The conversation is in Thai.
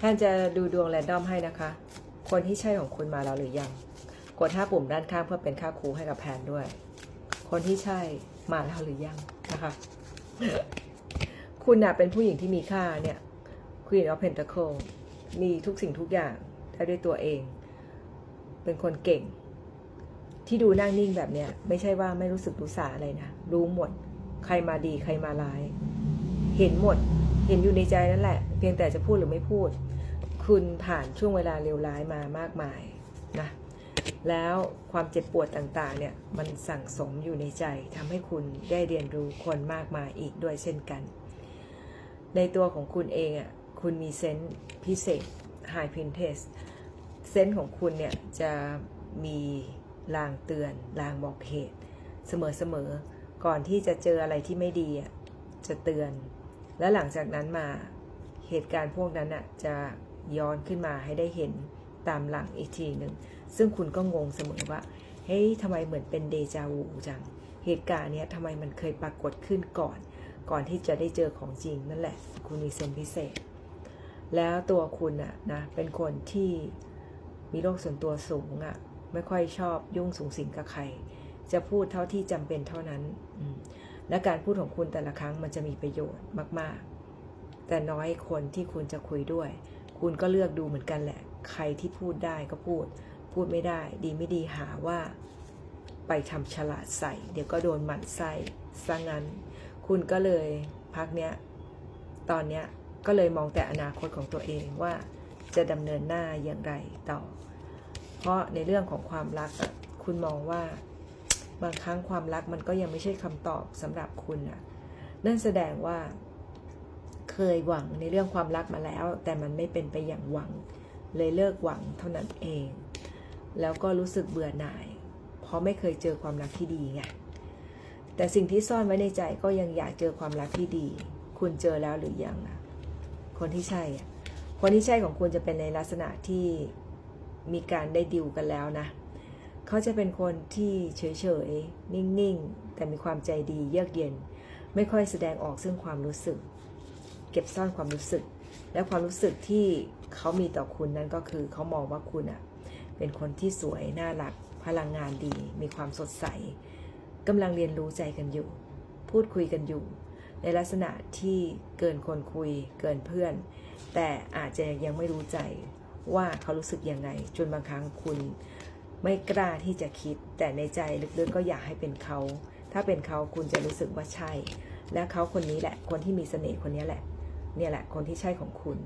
ท่านจะดูดวงแรนดอมให้นะคะ คนที่ใช่ของคุณมาแล้วหรือยัง กดห้าปุ่มด้านข้างเพื่อเป็นค่าครูให้กับแพนด้วย คนที่ใช่มาแล้วหรือยังนะคะ คุณน่ะเป็นผู้หญิงที่มีค่าเนี่ย Queen of Pentacle มีทุกสิ่งทุกอย่างได้ด้วยตัวเอง เป็นคนเก่ง ที่ดูนั่งนิ่งแบบเนี้ย ไม่ใช่ว่าไม่รู้สึกรู้สาอะไรนะ รู้หมด ใครมาดีใครมาร้าย เห็นหมด เห็นอยู่ในใจนั่นแหละ เพียงแต่จะพูดหรือไม่พูด คุณผ่านช่วงเวลาเลวร้ายมามากมายนะแล้วความเจ็บปวดต่างๆเนี่ยมันสั่งสมอยู่ในใจทำให้คุณได้เรียนรู้คนมากมายอีกด้วยเช่นกัน ในตัวของคุณเองอะคุณมีเซนส์พิเศษ High p r i n t e s s เซนส์ของคุณเนี่ยจะมีลางเตือนลางบอกเหตุ เสมอๆ ก่อนที่จะเจออะไรที่ไม่ดีอะจะเตือน และหลังจากนั้นมาเหตุการณ์พวกนั้นอะจะย้อนขึ้นมาให้ได้เห็นตามหลังอีกทีหนึ่งซึ่งคุณก็งงเสมอว่าเฮ้ยทำไมเหมือนเป็นเดจาวูจัง เหตุการณ์เนี้ยทำไมมันเคยปรากฏขึ้นก่อน ก่อนที่จะได้เจอของจริงนั่นแหละ คุณมีเซนพิเศษ แล้วตัวคุณอะนะเป็นคนที่มีโรคส่วนตัวสูงอะไม่ค่อยชอบยุ่งสูงสิงกับใคร จะพูดเท่าที่จำเป็นเท่านั้นอืม และการพูดของคุณแต่ละครั้งมันจะมีประโยชน์มาก ๆ แต่น้อยคนที่คุณจะคุยด้วย คุณก็เลือกดูเหมือนกันแหละ ใครที่พูดได้ก็พูด พูดไม่ได้ ดีไม่ดีหาว่า ไปทำฉลาดใส่ เดี๋ยวก็โดนหมันไส้ซะงั้น คุณก็เลยพักเนี้ย ตอนเนี้ยก็เลยมองแต่อนาคตของตัวเองว่าจะดำเนินหน้าอย่างไรต่อ เพราะในเรื่องของความรักคุณมองว่า บางครั้งความรักมันก็ยังไม่ใช่คำตอบสำหรับคุณอะนั่นแสดงว่าเคยหวังในเรื่องความรักมาแล้ว แต่มันไม่เป็นไปอย่างหวัง เลยเลิกหวังเท่านั้นเอง แล้วก็รู้สึกเบื่อหน่าย เพราะไม่เคยเจอความรักที่ดีไงแต่สิ่งที่ซ่อนไว้ในใจก็ยังอยากเจอความรักที่ดี คุณเจอแล้วหรือยังอะคนที่ใช่คนที่ใช่ของคุณจะเป็นในลักษณะที่มีการได้ดิวกันแล้วนะ เขาจะเป็นคนที่เฉยๆ นิ่งๆ แต่มีความใจดีเยือกเย็น ไม่ค่อยแสดงออกซึ่งความรู้สึก เก็บซ่อนความรู้สึก และความรู้สึกที่เขามีต่อคุณนั้นก็คือเขามองว่าคุณอะเป็นคนที่สวย น่ารัก พลังงานดี มีความสดใสกำลังเรียนรู้ใจกันอยู่ พูดคุยกันอยู่ ในลักษณะที่เกินคนคุย เกินเพื่อน แต่อาจจะยังไม่รู้ใจว่าเขารู้สึกยังไง จนบางครั้งคุณ ไม่กล้าที่จะคิด แต่ในใจลึกๆก็อยากให้เป็นเขา ถ้าเป็นเขาคุณจะรู้สึกว่าใช่ และเขาคนนี้แหละ คนที่มีเสน่ห์คนนี้แหละ เนี่ยแหละ คนที่ใช่ของคุณ